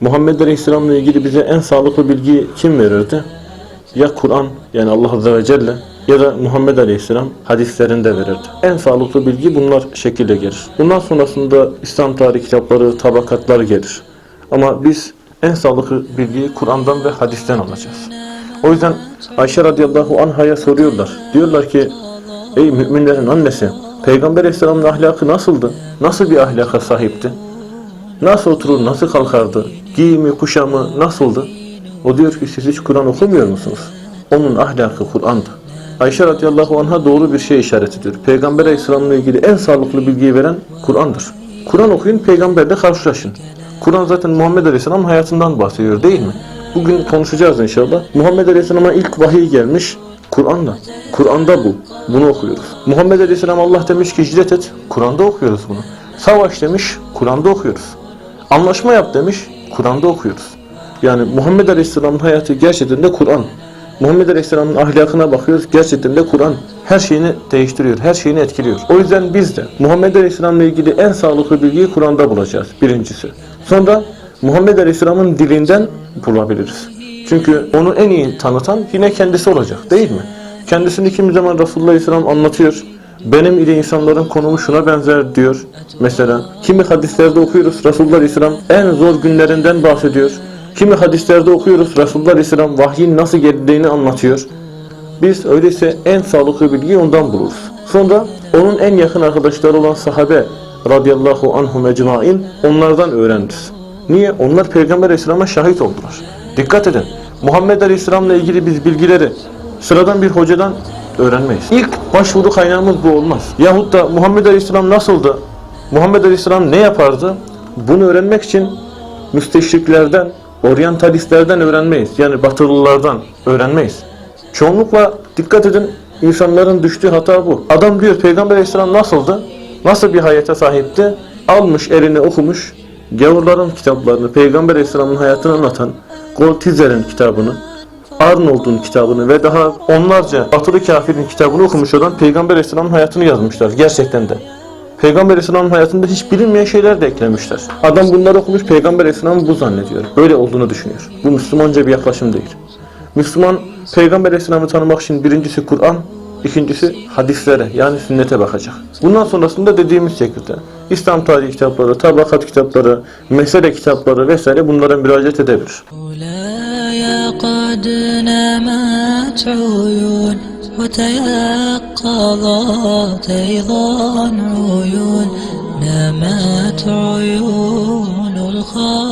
Muhammed Aleyhisselam'la ilgili bize en sağlıklı bilgi kim verirdi? Ya Kur'an yani Allah Azze ve Celle ya da Muhammed Aleyhisselam hadislerinde verirdi. En sağlıklı bilgi bunlar şekilde gelir. Bundan sonrasında İslam tarih kitapları, tabakatlar gelir. Ama biz en sağlıklı bilgiyi Kur'an'dan ve hadisten alacağız. O yüzden Ayşe radıyallahu anhaya soruyorlar. Diyorlar ki ey müminlerin annesi Peygamber Aleyhisselam'ın ahlakı nasıldı? Nasıl bir ahlaka sahipti? Nasıl oturur, nasıl kalkardı? Giyimi, kuşamı nasıldı? O diyor ki siz hiç Kur'an okumuyor musunuz? Onun ahlakı Kur'an'dı. Ayşe radıyallahu anh'a doğru bir şey işaret ediyor. Peygamber aleyhisselamla ilgili en sağlıklı bilgiyi veren Kur'an'dır. Kur'an okuyun, peygamberle karşılaşın. Kur'an zaten Muhammed aleyhisselam hayatından bahsediyor değil mi? Bugün konuşacağız inşallah. Muhammed aleyhisselama ilk vahiy gelmiş Kur'an'da. Kur'an'da bu. Bunu okuyoruz. Muhammed aleyhisselam Allah demiş ki hicret et. Kur'an'da okuyoruz bunu. Savaş demiş. Kur'an'da okuyoruz. Anlaşma yap demiş. Kur'an'da okuyoruz. Yani Muhammed Aleyhisselam'ın hayatı gerçekten de Kur'an. Muhammed Aleyhisselam'ın ahlakına bakıyoruz. Gerçekten de Kur'an her şeyini değiştiriyor. Her şeyini etkiliyor. O yüzden biz de Muhammed Aleyhisselam'la ilgili en sağlıklı bilgiyi Kur'an'da bulacağız. Birincisi. Sonra Muhammed Aleyhisselam'ın dilinden bulabiliriz. Çünkü onu en iyi tanıtan yine kendisi olacak değil mi? Kendisini kimi zaman Resulullah Aleyhisselam anlatıyor. Benim ile insanların konumu şuna benzer diyor. Mesela kimi hadislerde okuyoruz Resulullah Aleyhisselam en zor günlerinden bahsediyor. Kimi hadislerde okuyoruz Resulullah Aleyhisselam vahyin nasıl geldiğini anlatıyor. Biz öyleyse en sağlıklı bilgiyi ondan buluruz. Sonra onun en yakın arkadaşları olan sahabe radıyallahu anhum ecmain onlardan öğreniriz. Niye? Onlar Peygamber Aleyhisselam'a şahit oldular. Dikkat edin. Muhammed Aleyhisselam'la ilgili biz bilgileri sıradan bir hocadan öğrenmeyiz. İlk başvuru kaynağımız bu olmaz. Yahut da Muhammed Aleyhisselam nasıldı? Muhammed Aleyhisselam ne yapardı? Bunu öğrenmek için müsteşriklerden, oryantalistlerden öğrenmeyiz. Yani batılılardan öğrenmeyiz. Çoğunlukla dikkat edin insanların düştüğü hata bu. Adam diyor Peygamber Aleyhisselam nasıldı? Nasıl bir hayata sahipti? Almış eline okumuş gavurların kitaplarını, Peygamber Aleyhisselam'ın hayatını anlatan Goltizer'in kitabını, Arnold'un kitabını ve daha onlarca batılı kafirin kitabını okumuş olan Peygamber Aleyhisselam'ın hayatını yazmışlar gerçekten de. Peygamber Aleyhisselam'ın hayatında hiç bilinmeyen şeyler de eklemişler. Adam bunları okumuş Peygamber Aleyhisselam'ı bu zannediyor. Böyle olduğunu düşünüyor. Bu Müslümanca bir yaklaşım değil. Müslüman Peygamber Aleyhisselam'ı tanımak için birincisi Kur'an, ikincisi hadislere yani sünnete bakacak. Bundan sonrasında dediğimiz şekilde İslam tarihi kitapları, tabakat kitapları, mesele kitapları vesaire bunlara müracaat edebilir. مولاي قد نمت عيون وتيقظت أيضا عيون نمت عيون الخائنين